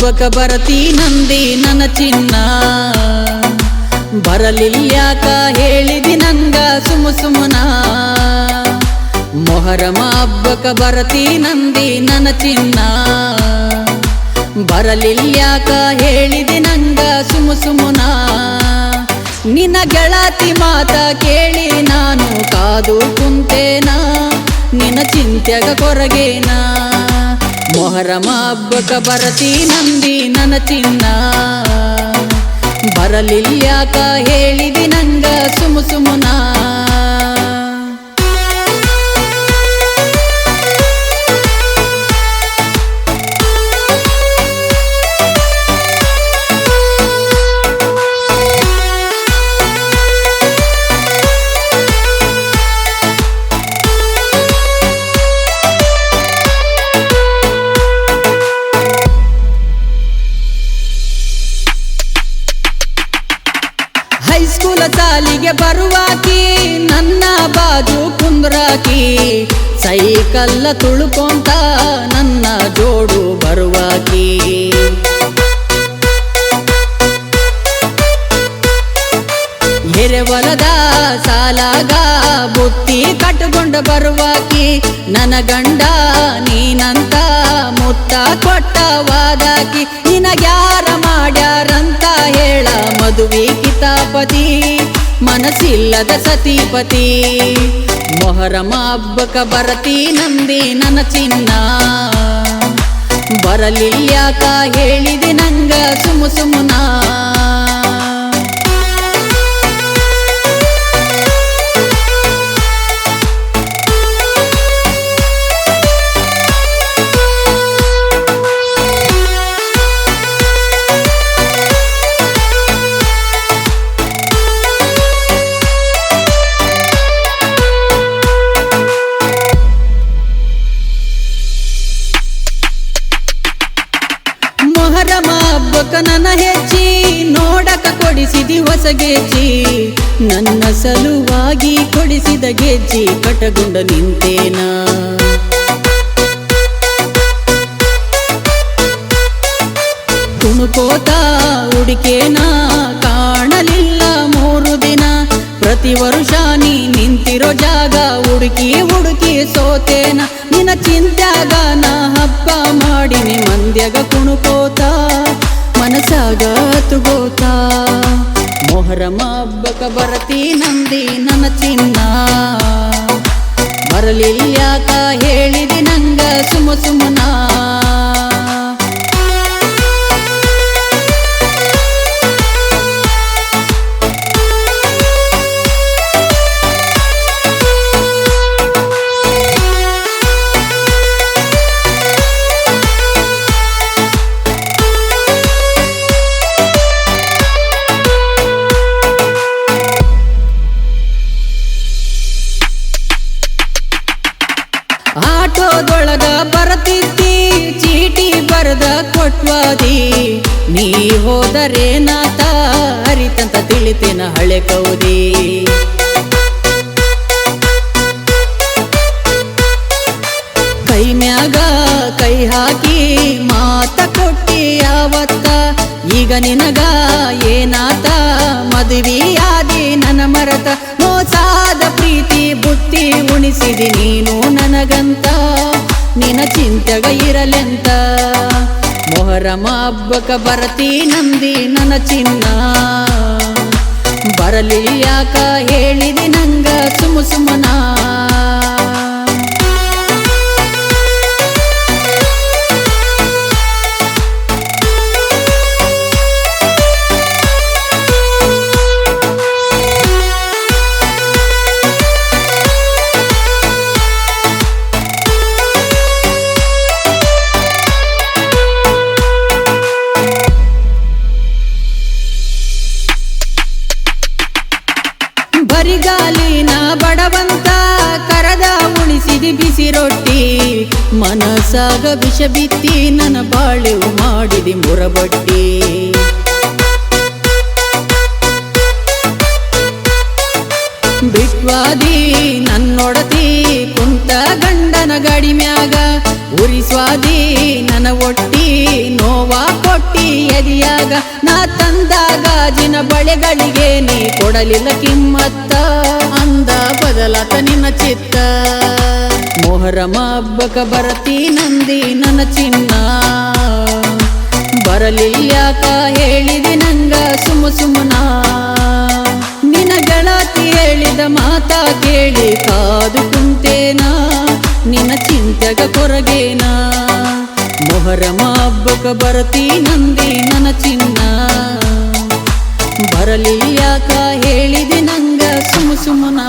ಹಬ್ಬಕ ಬರತಿ ನಂದಿ ನನ್ನ ಚಿನ್ನ. ಬರಲಿಲ್ಯಾಕ ಹೇಳಿದಿ ನಂಗ ಸುಮು ಸುಮನ. ಮೊಹರಮ ಹಬ್ಬಕ ಬರತಿ ನಂದಿ ನನ್ನ ಚಿನ್ನ. ಬರಲಿಲ್ಯಾಕ ಹೇಳಿದಿ ನಂಗ ಸುಮು ಸುಮನ. ನಿನ್ನ ಗೆಳತಿ ಮಾತ ಕೇಳಿ ನಾನು ಕಾದು ಕುಂತೇನಾ. ನಿನ್ನ ಚಿಂತೆಗ ಕೊರಗೇನ. ಮೊಹರಮ ಹಬ್ಬಕ ಬರತಿ ನಂದಿ ನನ್ನ ಚಿನ್ನ. ಬರಲಿಲ್ಯಾಕ ಹೇಳಿದಿ ನಂಗ ಸುಮು ಸುಮುನ. ಬರುವಾಕಿ, ನನ್ನ ಬಾಜು ಕುಂದ್ರಾಕಿ. ಸೈಕಲ್ಲ ತುಳುಕೊಂತ ನನ್ನ ಜೋಡು ಬರುವಾಕಿ. ಎರೆವಲದ ಸಾಲಾಗ ಬುತ್ತಿ ಕಟ್ಟುಕೊಂಡ ಬರುವಾಕಿ. ನನ್ನ ಗಂಡ ನೀನಂತ ಮುತ್ತ ಕೊಟ್ಟ ವಾದಾಕಿ. ನಿನಗ್ಯಾರ ಮಾಡ್ಯಾರಂತ ಹೇಳ ಮದುವೆ ಕಿತಾಪತಿ. ಮನಸ್ಸಿಲ್ಲದ ಸತಿಪತಿ. ಮೊಹರಮ ಹಬ್ಬಕ ಬರತಿ ನಂದಿ ನನ್ನ ಚಿನ್ನ. ಬರಲಿಲ್ಲ ಯಾಕ ಹೇಳಿದೆ ನಂಗ ಸುಮು ಸುಮುನ. ಕೊಡಿಸಿದಿ ಹೊಸ ಗೆಜ್ಜಿ. ನನ್ನ ಸಲುವಾಗಿ ಕೊಡಿಸಿದ ಗೆಜ್ಜಿ, ಕಟಗೊಂಡ ನಿಂತೇನ? ಕುಣುಕೋತ ಹುಡುಕೇನಾ? ಕಾಣಲಿಲ್ಲ ಮೂರು ದಿನ. ಪ್ರತಿ ವರುಷ ನೀ ನಿಂತಿರೋ ಜಾಗ, ಹುಡುಕಿ ಹುಡುಕಿ ಸೋತೇನ? ನಿನ್ನ ಚಿಂತ್ಯಾಗ ನಾ ಹಬ್ಬ ಮಾಡಿನಿ, ಮಂದ್ಯಾಗ ಕುಣುಕೋತ ಮನಸಾಗ ತುಗೋತ ಮೊಹರಮ ಹಬ್ಬಕ ಬರತಿ ನಂದಿ ನನ್ನ ಚಿನ್ನ. ಬರಲಿಲ್ಯಾಕ ಹೇಳಿದಿ ನಂಗ ಸುಮ ಸುಮನ. ನೀ ಹೋದರೆ ನಾತ ಅರಿತಂತ ತಿಳಿತೇನ ಹಳೆ ಕೌದಿ. ಕೈ ಮ್ಯಾಗ ಕೈ ಹಾಕಿ ಮಾತ ಕೊಟ್ಟಿ ಯಾವತ್ತ? ಈಗ ನಿನಗ ಏನಾತ? ಮದುವೆಯಾದಿ ನನ್ನ ಮರತ ಮೋಸಾದ ಪ್ರೀತಿ ಬುತ್ತಿ ಉಣಿಸಿದಿ ನೀನು ನನಗಂತ. ನಿನ ಚಿಂತೆಗ ಇರಲೆಂತ. ಮೊಹರಮ ಹಬ್ಬಕ ಬರತಿ ನಂದಿ ನನ್ನ ಚಿನ್ನ. ಬರಲಿಲ್ಯಾಕ ಹೇಳಿದಿ ನಂಗ ಸುಮ ಸುಮನ. ಮನಸಾಗ ವಿಷ ಬಿತ್ತಿ ನನ್ನ ಬಾಳೆವು ಮಾಡಿದೆ ಮುರಬಟ್ಟಿ. ಬಿಟ್ವಾದಿ ನನ್ನೊಡತಿ ಕುಂತ ಗಂಡನ ಗಡಿ ಮ್ಯಾಗ, ಉರಿಸ್ವಾದಿ ನನ್ನ ಒಟ್ಟಿ ನೋವಾ ಕೊಟ್ಟಿ ಎದಿಯಾಗ, ನಾ ತಂದಾಗ ಗಾಜಿನ ಬಳೆಗಳಿಗೆ ನೀ ಕೊಡಲಿಲ್ಲ ಕಿಮ್ಮತ್ತ, ಅಂದ ಬದಲಾತ ನಿನ್ನ ಚಿತ್ತ. ಮೊಹರಮ ಹಬ್ಬಕ ಬರತಿ ನಂದಿ ನನ್ನ ಚಿನ್ನ. ಬರಲಿಲ್ಯಾಕ ಹೇಳಿದೆ ನಂಗ ಸುಮ ಸುಮನ. ನಿನ ಗೆಳತಿ ಹೇಳಿದ ಮಾತ ಕೇಳಿ ಕಾದು ಕುಂತೇನ. ನಿನ್ನ ಚಿಂತೆಗ ಕೊರಗೇನ. ಮೊಹರಮ ಹಬ್ಬಕ ಬರತಿ ನಂದಿ ನನ್ನ ಚಿನ್ನ. ಬರಲಿಲ್ಯಾಕ ಹೇಳಿದೆ ನಂಗ ಸುಮ ಸುಮನ.